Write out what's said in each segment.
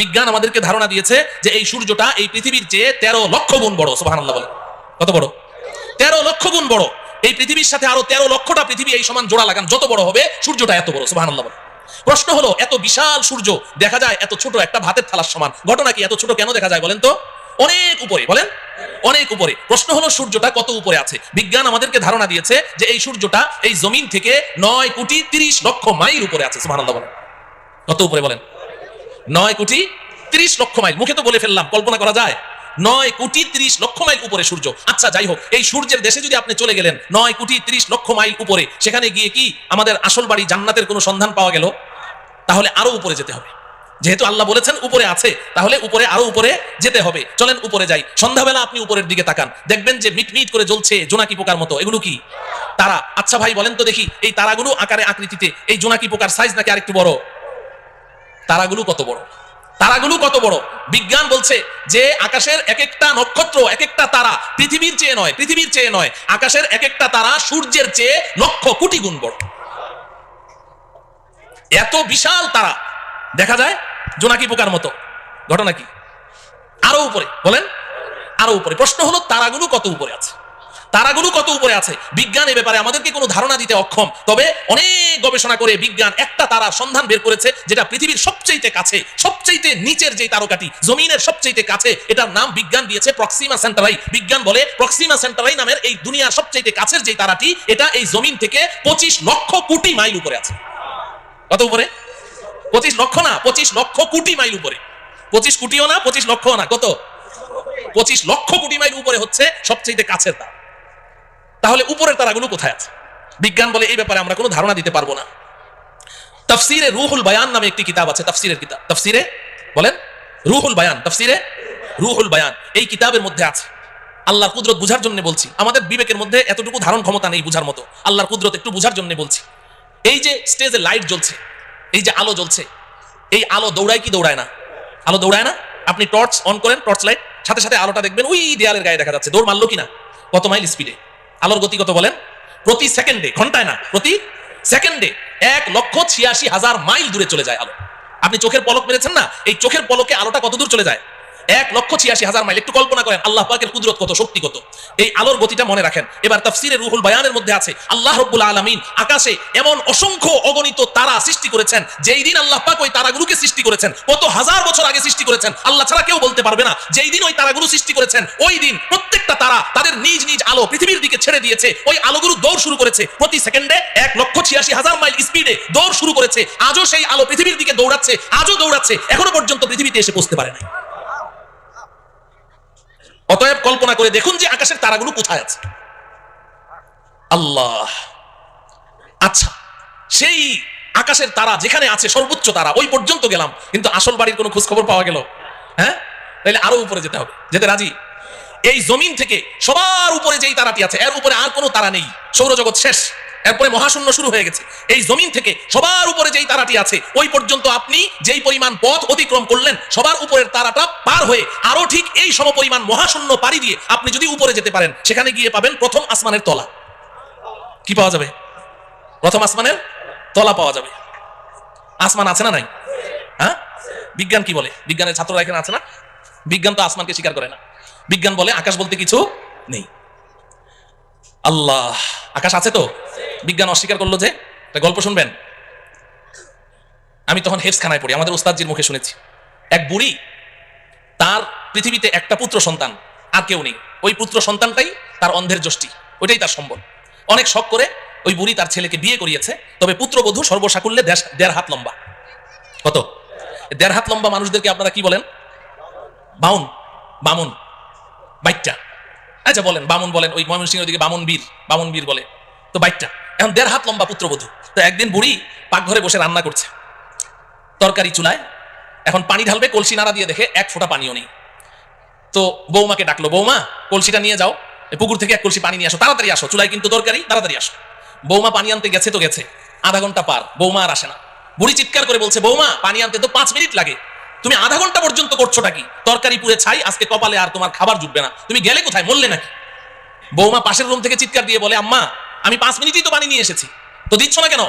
বিজ্ঞান আমাদেরকে ধারণা দিয়েছে যে এই সূর্যটা এই পৃথিবীর চেয়ে তেরো লক্ষ গুণ বড়, সুবহানাল্লাহ বলে কত বড়? তেরো লক্ষ গুণ বড়। এই পৃথিবীর সাথে আরও তেরো লক্ষটা পৃথিবী এই সমান জোড়া লাগান, যত বড় হবে সূর্যটা এত বড়, সুবহানাল্লাহ বলে প্রশ্ন হলো, এত বিশাল সূর্য দেখা যায় এত ছোট একটা ভাতের থালার সমান, ঘটনা কি এত ছোট কেন দেখা যায় বলেন তো? অনেক উপরে, বলেন। অনেক উপরে। প্রশ্ন হলো, সূর্যটা কত উপরে আছে? বিজ্ঞান আমাদেরকে ধারণা দিয়েছে যে এই সূর্যটা এই জমিন থেকে নয় কোটি তিরিশ লক্ষ মাইল উপরে আছে, সুবহানাল্লাহ বলেন। কত উপরে বলেন? নয় কোটি ত্রিশ লক্ষ মাইল। মুখে তো বলে ফেললাম, কল্পনা করা যায়। নয় কোটি ত্রিশ লক্ষ মাইল উপরে সূর্য। আচ্ছা যাই হোক, এই সূর্যের দেশে যদি আপনি চলে গেলেন, নয় কোটি তিরিশ লক্ষ মাইল উপরে, সেখানে গিয়ে কি আমাদের আসল বাড়ি জান্নাতের কোনো সন্ধান পাওয়া গেল? তাহলে আরও উপরে যেতে হবে। যেহেতু আল্লাহ বলেছেন উপরে আছে, তাহলে উপরে আরও উপরে যেতে হবে। চলেন উপরে যাই। সন্ধ্যাবেলা আপনি উপরের দিকে তাকান। দেখবেন যে মিটমিট করে জ্বলছে জোনাকি পোকার মতো। এগুলো কি? তারা আচ্ছা ভাই, বলেন তো দেখি, এই তারাগুলো আকারে আকৃতিতে, এই জোনাকি পোকার সাইজ নাকি আরেকটু বড়? তারাগুলো কত বড়? তারাগুলো কত বড়? বিজ্ঞান বলছে যে আকাশের এক একটা নক্ষত্র এক একটা তারা পৃথিবীর চেয়ে নয়, পৃথিবীর চেয়ে নয়। আকাশের এক একটা তারা সূর্যের চেয়ে লক্ষ কোটি গুণ বড়। এত বিশাল তারা। দেখা যায় জোনাকি পোকার মতো। ঘটনা কি? আরও উপরে। বলেন? আরও উপরে। প্রশ্ন হলো, তারাগুলো কত উপরে আছে? তারাগুলো কত উপরে আছে? বিজ্ঞান এ ব্যাপারে আমাদেরকে কোনো ধারণা দিতে অক্ষম। তবে অনেক গবেষণা করে বিজ্ঞান একটা তারার সন্ধান বের করেছে, যেটা পৃথিবীর সবচেয়ে কাছে সবচেয়ে নিচের যে তারকাটি, জমিনের সবচেয়ে কাছে, এটার নাম বিজ্ঞান দিয়েছে প্রক্সিমা সেন্টারাই। বিজ্ঞান বলে প্রক্সিমা সেন্টারাই নামের এই দুনিয়ার সবচেয়ে কাছের যে তারাটি, এটা এই জমিন থেকে পঁচিশ লক্ষ কোটি মাইল উপরে আছে। কত উপরে? পঁচিশ লক্ষ না, পঁচিশ লক্ষ কোটি মাইল উপরে। পঁচিশ কোটিও না, পঁচিশ লক্ষ না, কত? পঁচিশ লক্ষ কোটি মাইল উপরে হচ্ছে সবচেয়ে কাছের তারা। তাহলে উপরের তারাগুলো কোথায় আছে? বিজ্ঞান বলে এই ব্যাপারে আমরা কোনো ধারণা দিতে পারব না। তফসিরে রুহুল বায়ান নামে একটি কিতাব আছে, তফসিরের কিতাব। তফসিরে বলেন, রুহুল বায়ান, তফসিরে রুহুল বায়ান, এই কিতাবের মধ্যে আছে। আল্লাহর কুদরত বুঝার জন্য বলছি। আমাদের বিবেকের মধ্যে এতটুকু ধারণ ক্ষমতা নেই বুঝার মতো। আল্লাহর কুদরত একটু বুঝার জন্য বলছি। এই যে স্টেজে লাইট জ্বলছে, এই যে আলো জ্বলছে, এই আলো দৌড়ায় কি দৌড়ায় না? আলো দৌড়ায় না? আপনি টর্চ অন করেন, টর্চ লাইট, সাথে সাথে আলোটা দেখবেন ওই দেয়ালের গায়ে দেখা যাচ্ছে। দৌড় মারলো কিনা? কত মাইল স্পিডে? আলোর গতি কত বলেন? প্রতি সেকেন্ডে, ঘন্টায় না, প্রতি সেকেন্ডে এক লক্ষ ছিয়াশি হাজার মাইল দূরে চলে যায় আলো। আপনি চোখের পলক মেরেছেন না? এই চোখের পলকে আলোটা কত দূর চলে যায়? এক লক্ষ ছিয়াশি হাজার মাইল। একটু কল্পনা করেন, আল্লাহ পাকের কুদরত কত, শক্তি কত। এই আলোর গতিটা মনে রাখেন। এবার তাফসিরে রুহুল বায়ানের মধ্যে আছে, আল্লাহ রব্বুল আলমিন আকাশে এমন অসংখ্য অগণিত তারা সৃষ্টি করেছেন, যেই দিন আল্লাহ পাক ওই তারাগুলোকে সৃষ্টি করেছেন, কত হাজার বছর আগে সৃষ্টি করেছেন, আল্লাহ ছাড়া কেউ বলতে পারবে না, যেই দিন ওই তারাগুলো সৃষ্টি করেছেন, ওই দিন প্রত্যেকটা তারা তাদের নিজ নিজ আলো পৃথিবীর দিকে ছেড়ে দিয়েছে, ওই আলোগুলো দৌড় শুরু করেছে প্রতি সেকেন্ডে এক লক্ষ ছিয়াশি হাজার মাইল স্পিডে দৌড় শুরু করেছে, আজও সেই আলো পৃথিবীর দিকে দৌড়াচ্ছে, আজও দৌড়াচ্ছে, এখনও পর্যন্ত পৃথিবীতে এসে পৌঁছতে পারে না অতএব কল্পনা করে দেখুন যে আকাশের তারাগুলো কোথায় আছে। আল্লাহ। আচ্ছা সেই আকাশের তারা যেখানে আছে, সর্বোচ্চ তারা, ওই পর্যন্ত গেলাম, কিন্তু আসল বাড়ির কোনো খোঁজ খবর পাওয়া গেল। হ্যাঁ? তাহলে আরও উপরে যেতে হবে। যেতে রাজি? এই জমিন থেকে সবার উপরে যেই তারাটি আছে, এর উপরে আর কোনো তারা নেই। সৌরজগৎ শেষ। এরপরে মহাশূন্য শুরু হয়ে গেছে। এই জমিন থেকে সবার উপরে যেই তারাটি আছে, ওই পর্যন্ত আপনি যেই পরিমাণ পথ অতিক্রম করলেন, সবার উপরের তারাটা পার হয়ে আরও ঠিক এই সম পরিমাণ মহাশূন্য পাড়ি দিয়ে আপনি যদি উপরে যেতে পারেন, সেখানে গিয়ে পাবেন প্রথম আসমানের তলা। কি পাওয়া যাবে? প্রথম আসমানের তলা পাওয়া যাবে। আসমান আছে না নাই? হ্যাঁ? বিজ্ঞান কি বলে? বিজ্ঞানের ছাত্ররা এখানে আছে না? বিজ্ঞান তো আসমানকে স্বীকার করে না। বিজ্ঞান বলে আকাশ বলতে কিছু নেই। আল্লাহ, আকাশ আছে তো? বিজ্ঞান অস্বীকার করল যে, একটা গল্প শুনবেন? আমি তখন হেফস খানায় পড়ি, আমাদের ওস্তাদজির মুখে শুনেছি। এক বুড়ি, তার পৃথিবীতে একটা পুত্র সন্তান, আর কেউ নেই। ওই পুত্র সন্তানটাই তার অন্ধের যষ্টি, ওইটাই তার সম্বল। অনেক শখ করে ওই বুড়ি তার ছেলেকে বিয়ে করিয়েছে, তবে পুত্রবধূ সর্বসাকুল্যে দেড়- হাত লম্বা। কত? দেড় হাত লম্বা মানুষদেরকে আপনারা কি বলেন? বাউন বামুন বাইকটা আচ্ছা বলেন, বামুন বলেন, ওই ময়মনসিংহের দিকে বামুন বীর বামুন বীর বলে। তো বাইকটা এখন দেড় হাত লম্বা পুত্রবধূ। তো একদিন বুড়ি পাকঘরে বসে রান্না করছে। তরকারি চুলায় এখন পানি ঢালবে, কলসি নাড়া দিয়ে দেখে এক ফোঁটা পানিও নেই। তো বৌমাকে ডাকলো, বৌমা, কলসিটা নিয়ে যাও পুকুর থেকে এক কলসি পানি নিয়ে আসো, তাড়াতাড়ি আসো, চুলায় কিন্তু তরকারি, তাড়াতাড়ি আসো। বৌমা পানি আনতে গেছে তো গেছে, আধা ঘণ্টা পার, বৌমা আর আসে না। বুড়ি চিৎকার করে বলছে, বৌমা, পানি আনতে তো পাঁচ মিনিট লাগে। তুমি আধা ঘণ্টা পর্যন্ত করছোটা কি? তরকারি পুড়ে ছাই, আজকে কপালে আর তোমার খাবার জুটবে না। তুমি গেলে কোথায়? মরলে নাকি? বৌমা পাশের রুম থেকে চিৎকার দিয়ে বলে, আম্মা আমি পাঁচ মিনিটই তো পানি নিয়ে এসেছি। তো দিচ্ছ না কেন?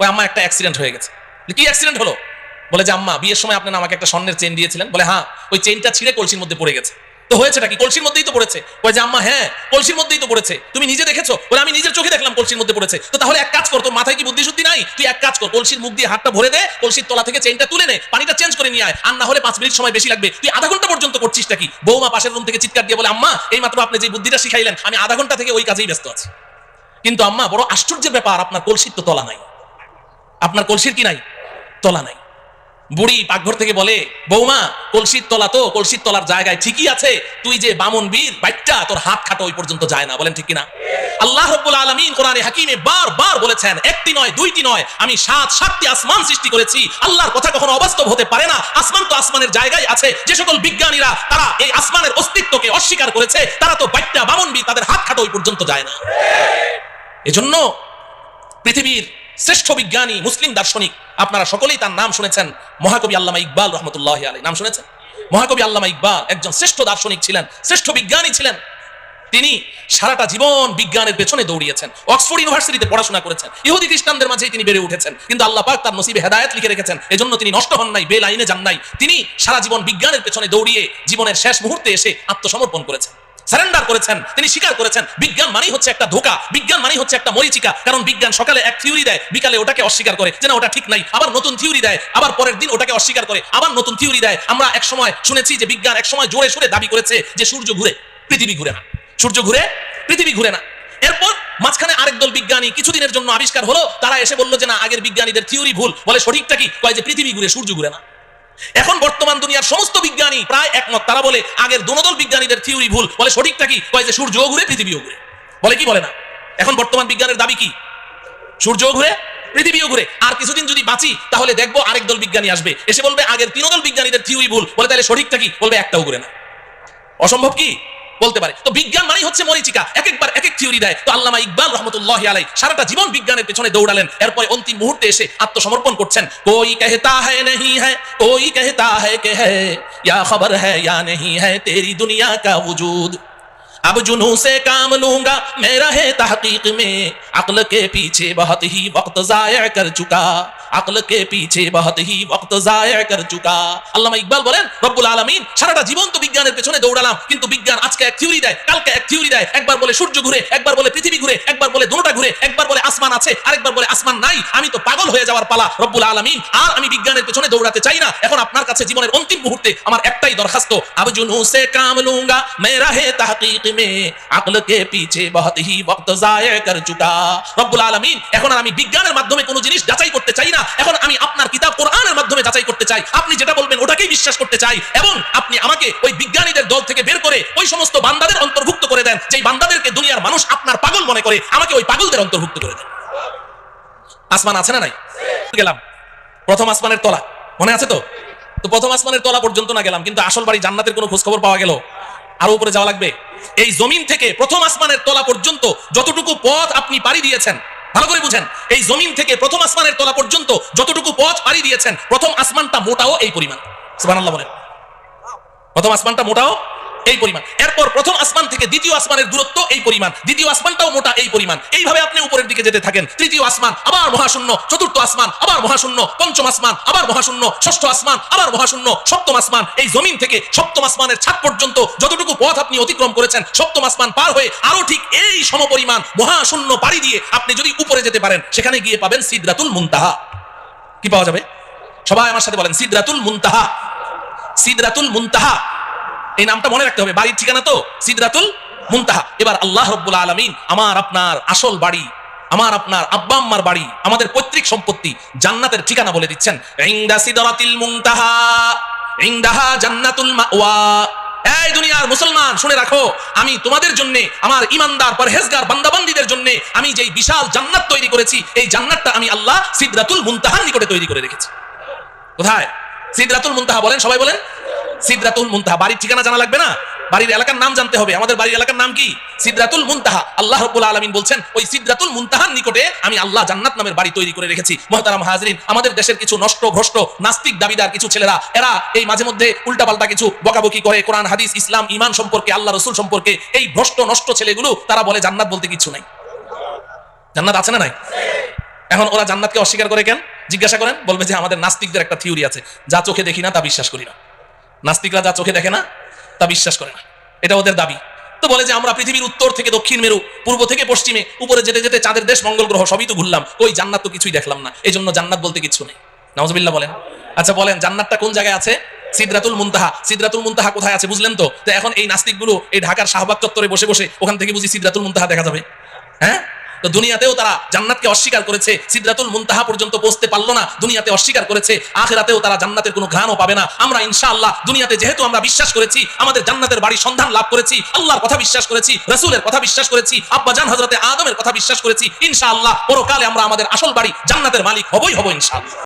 ওই আম্মা, একটা অ্যাক্সিডেন্ট হয়ে গেছে। কি অ্যাক্সিডেন্ট হলো? বলে যে, আম্মা, বিয়ের সময় আপনি না আমাকে একটা স্বর্ণের চেন দিয়েছিলেন? বলে হ্যাঁ ওই চেনটা ছিঁড়ে কলসির মধ্যে পড়ে গেছে। তো হয়েছেটা কি? কলসির মধ্যেই তো পড়েছে। বলে যে, আম্মা হ্যাঁ কলসির মধ্যেই তো পড়েছে। তুমি নিজে দেখেছ? বলে, আমি নিজের চোখে দেখলাম কলসির মধ্যে পড়েছে। তো তাহলে এক কাজ কর, তোর মাথায় কি বুদ্ধি শুদ্ধি নাই? তুই এক কাজ কর, কলসির মুখ দিয়ে হাতটা ভরে দে, কলসির তলা থেকে চেনটা তুলে নে, পানিটা চেঞ্জ করে নিয়ে আয়। আর না হলে পাঁচ মিনিট সময় বেশি লাগবে। তুই আধা ঘণ্টা পর্যন্ত করছিসটা কি? বৌমা পাশের রুম থেকে চিৎকার দিয়ে বলে, আম্মা এই মাত্র আপনি যে বুদ্ধিটা শিখাইলেন, আমি আধা ঘণ্টা থেকে ওই কাজেই ব্যস্ত আছি। কিন্তু আম্মা, বড় আশ্চর্যের ব্যাপার, আপনার কলসির তো তলা নাই। আপনার কলসির কি নাই? তলা নাই। বুড়ি পাকঘর থেকে বলে, বৌমা, কলসির তলা তো, কলসির তলার জায়গায় ঠিকই আছে। তুই যে বামন বীর বাচ্চা তোর হাত খাটো ওই পর্যন্ত যায় না। বলেন ঠিক কিনা? আল্লাহ রব্বুল আলামিন কোরআনে হাকিমে বার বার বলেছেন, একটি নয়, দুইটি নয়। আমি সাত, সাতটি আসমান সৃষ্টি করেছি। আল্লাহর কথা কখনো অবাস্তব হতে পারে না। আসমান তো আসমানের জায়গায় আছে। যে সকল বিজ্ঞানীরা তারা এই আসমানের অস্তিত্বকে অস্বীকার করেছে, তারা তো বাচ্চা বামন বীর, তাদের হাত খাটো ওই পর্যন্ত যায় না। এজন্য পৃথিবীর শ্রেষ্ঠ বিজ্ঞানী, মুসলিম দার্শনিক, আপনারা সকলেই তার নাম শুনেছেন, মহাকবি আল্লামা ইকবাল রহমতুল্লাহ আলী নাম শুনেছেন? মহাকবি আল্লামা ইকবাল একজন শ্রেষ্ঠ দার্শনিক ছিলেন, শ্রেষ্ঠ বিজ্ঞানী ছিলেন। তিনি সারাটা জীবন বিজ্ঞানের পেছনে দৌড়িয়েছেন, অক্সফোর্ড ইউনিভার্সিটিতে পড়াশোনা করেছেন, ইহুদি খ্রিস্টানদের মাঝেই তিনি বেড়ে উঠেছেন, কিন্তু আল্লাহ পাক তার নসিবে হেদায়েত লিখে রেখেছেন, এজন্য তিনি নষ্ট হন নাই বে লাইনে যান নাই। তিনি সারা জীবন বিজ্ঞানের পেছনে দৌড়িয়ে জীবনের শেষ মুহূর্তে এসে আত্মসমর্পণ করেছেন। সারেন্ডার করেছেন, তিনি স্বীকার করেছেন, বিজ্ঞান মানেই হচ্ছে একটা ধোকা, বিজ্ঞান মানেই হচ্ছে একটা মরিচিকা, কারণ বিজ্ঞান সকালে এক থিওরি দেয়, বিকালে ওটাকে অস্বীকার করে যে না ওটা ঠিক নাই, আবার নতুন থিওরি দেয়, আবার পরের দিন ওটাকে অস্বীকার করে, আবার নতুন থিওরি দেয়। আমরা এক সময় শুনেছি যে বিজ্ঞান এক সময় জোরে সুরে দাবি করেছে যে সূর্য ঘুরে, পৃথিবী ঘুরে না, সূর্য ঘুরে, পৃথিবী ঘুরে না। এরপর মাঝখানে আরেক দল বিজ্ঞানী কিছুদিনের জন্য আবিষ্কার হলো, তারা এসে বলল যে না, আগের বিজ্ঞানীদের থিওরি ভুল, বলে সঠিকটা কি? কয় যে পৃথিবী ঘুরে সূর্য ঘুরে না। এখন বর্তমান দুনিয়ার সমস্ত বিজ্ঞানী প্রায় একমত। তারা বলে, আগের দুনদল বিজ্ঞানীদের থিওরি ভুল। বলে, সঠিকটা কি? কয় যে সূর্যও ঘুরে পৃথিবীও ঘুরে বলে, কি বলে না? এখন বর্তমান বিজ্ঞানের দাবি কি? সূর্যও ঘুরে পৃথিবীও ঘুরে আর কিছুদিন যদি বাঁচি, তাহলে দেখব আরেক দল বিজ্ঞানী আসবে। এসে বলবে, আগের তিনদল বিজ্ঞানীদের থিওরি ভুল। বলে, তাহলে সঠিকটা কি? বলবে, একটাও ঘুরে না। অসম্ভব কি? বলতে পারে তো বিজ্ঞান মানেই হচ্ছে মরিচিকা এক একবার এক এক থিওরি দেয় তো আল্লামা ইকবাল রহমতুল্লাহ আলাই সারাটা জীবন বিজ্ঞানের পেছনে দৌড়ালেন এরপরে অন্তিম মুহূর্তে এসে আত্মসমর্পণ করছেন কোই कहता है नहीं है कोई कहता है कि है या खबर है या नहीं है तेरी दुनिया का वजूद अब जुनू से काम लूंगा मैं रहे तहकीक में अक्ल के पीछे बहुत ही वक्त जाया कर चुका अक्ल के पीछे बहुत ही वक्त जाया कर चुका আল্লামা ইকবাল বলেন রব্বুল আলামিন সারাটা জীবন তো বিজ্ঞানের পেছনে দৌড়ালাম কিন্তু বিজ্ঞান আজকে এক থিওরি দেয় কালকে এক থিওরি দেয় একবার বলে সূর্য ঘুরে একবার বলে পৃথিবী ঘুরে একবার বলে দুটোটা ঘুরে একবার বলে আসমান আছে আরেকবার বলে আসমান নাই আমি তো পাগল হয়ে যাওয়ার পালা রব্বুল আলামিন আর আমি বিজ্ঞানের পেছনে দৌড়াতে চাই না এখন আপনার কাছে জীবনের অন্তিম মুহূর্তে আমার একটাই দরখাস্ত अब जुनू से काम लूंगा मैं रहे तहकीक में अक्ल के पीछे बहुत ही वक्त जाया कर चुका রব্বুল আলামিন। এখন আর আমি বিজ্ঞানের মাধ্যমে কোনো জিনিস যাচাই করতে চাই না। এখন আমি আপনার কিতাব কোরআনের মাধ্যমে যাচাই করতে চাই। আপনি যেটা বলবেন ওটাকেই বিশ্বাস করতে চাই। এবং আপনি আমাকে ওই বিজ্ঞানীদের দল থেকে বের করে ওই সমস্ত বান্দাদের অন্তর্ভুক্ত করে দেন, যেই বান্দাদেরকে দুনিয়ার মানুষ আপনার পাগল মনে করে, আমাকে ওই পাগলদের অন্তর্ভুক্ত করে দেন। আসমান আছে না নাই? গেলাম। প্রথম আসমানের তলা। মনে আছে তো? তো প্রথম আসমানের তলা পর্যন্ত না গেলাম, কিন্তু আসল বাড়ি জান্নাতের কোনো খোঁজ খবর পাওয়া গেল। আরও উপরে যাওয়া লাগবে। এই জমিন থেকে প্রথম আসমানের তলা পর্যন্ত যতটুকু পথ আপনি পাড়ি দিয়েছেন, ভালো করে বুঝেন, এই জমিন থেকে প্রথম আসমানের তলা পর্যন্ত যতটুকু পথ পাড়ি দিয়েছেন, প্রথম আসমানটা মোটাও এই পরিমাণ। সুবহানাল্লাহ বলেন। প্রথম আসমানটা মোটাও এই পরিমাণ। এরপর প্রথম আসমান থেকে দ্বিতীয় আসমানের দূরত্ব এই পরিমাণ। দ্বিতীয় আসমানটাও মোটা এই পরিমাণ। এইভাবে আপনি উপরের দিকে যেতে থাকেন। তৃতীয় আসমান, আবার মহাশূন্য। চতুর্থ আসমান, আবার মহাশূন্য। পঞ্চম আসমান, আবার মহাশূন্য। ষষ্ঠ আসমান, আবার মহাশূন্য। সপ্তম আসমান, এই জমিন থেকে সপ্তম আসমানের ছাদ পর্যন্ত যতটুকু পথ আপনি অতিক্রম করেছেন, সপ্তম আসমান পার হয়ে আরও ঠিক এই সমপরিমাণ মহাশূন্য পাড়ি দিয়ে আপনি যদি উপরে যেতে পারেন, সেখানে গিয়ে পাবেন সিদরাতুল মুনতাহা। কি পাওয়া যাবে? সবাই আমার সাথে বলেন, সিদরাতুল মুনতাহা। সিদরাতুল মুনতাহা। এই নামটা মনে রাখতে হবে। বাড়ির ঠিকানা তো সিদরাতুল মুনতাহা। এবার আল্লাহ রব্বুল আলামিন আমার আপনার আসল বাড়ি, আমার আপনার আব্বা আম্মার বাড়ি, আমাদের পৈতৃক সম্পত্তি জান্নাতের ঠিকানা বলে দিচ্ছেন। ইনদা সিদরাতিল দুনিয়ার মুসলমান, শুনে রাখো, আমি তোমাদের জন্য, আমার আমি যেই বিশাল জান্নাত তৈরি করেছি, এই জান্নাতটা আমি নিকটে তৈরি করে রেখেছি। কোথায়? সিদরাতুল মুনতাহা বলেন, সবাই বলেন। সিদরাতুল মুনতাহা। বাড়ির ঠিকানা জানা লাগবে না? বাড়ির এলাকার নাম জানতে হবে। আমাদের বাড়ির এলাকার নাম কি? সিদরাতুল মুনতাহা। আল্লাহ রাব্বুল আলামিন বলছেন, ওই সিদরাতুল মুনতাহার নিকটে আমি আল্লাহ জান্নাত নামের বাড়ি তৈরি করে রেখেছি। মুহতারাম হাজরিন, আমাদের দেশের কিছু নষ্ট, ভ্রষ্ট, নাস্তিক দাবিদার কিছু ছেলেরা, এরা এই মাঝে মধ্যে উল্টাপাল্টা কিছু বকাবকি করে, কোরআন, হাদিস, ইসলাম ইমান সম্পর্কে, আল্লাহ রসুল সম্পর্কে এই ভ্রষ্ট, নষ্ট ছেলেগুলো, তারা বলে জান্নাত বলতে কিছু নাই। জান্নাত আছে না নাই? এখন ওরা জান্নাতকে অস্বীকার করে কেন? জিজ্ঞাসা করেন, বলবে যে আমাদের নাস্তিকদের একটা থিওরি আছে। যা চোখে দেখি না, তা বিশ্বাস করি না। নাস্তিকরা যা চোখে দেখে না, তা বিশ্বাস করে না। এটা ওদের দাবি। তো বলে যে, আমরা পৃথিবীর উত্তর থেকে দক্ষিণ মেরু, পূর্ব থেকে পশ্চিমে, উপরে যেতে যেতে চাঁদের দেশ, মঙ্গল গ্রহ, সবই তো ঘুরলাম। ওই জান্নাত তো কিছুই দেখলাম না। এই জন্য জান্নাত বলতে কিছু নেই। নওয়াজবিল্লাহ বলেন। আচ্ছা বলেন, জান্নাতটা কোন জায়গায় আছে? সিদরাতুল মুনতাহা। সিদরাতুল মুনতাহা কোথায় আছে, বুঝলেন তো? তো এখন এই নাস্তিকগুলো এই ঢাকার শাহবাগ চত্বরে বসে বসে ওখান থেকে বুঝি সিদরাতুল মুনতাহা দেখা যাবে। হ্যাঁ? দুনিয়াতেও তারা জান্নাতকে অস্বীকার করেছে। সিদ্ধাতুল মুনতাহা পর্যন্ত পৌঁছতে পারল না, দুনিয়াতে অস্বীকার করেছে। আখেরাতেও তারা জান্নাতের কোনো ঘ্রাণও পাবে না। আমরা ইনশাআল্লাহ দুনিয়াতে যেহেতু আমরা বিশ্বাস করেছি, আমাদের জান্নাতের বাড়ি সন্ধান লাভ করেছি, আল্লাহর কথা বিশ্বাস করেছি, রসুলের কথা বিশ্বাস করেছি, আব্বাজান হজরতে আদমের কথা বিশ্বাস করেছি, ইনশাআল্লাহ পরকালে আমরা আমাদের আসল বাড়ি জান্নাতের মালিক হবই হব ইনশাআল্লাহ।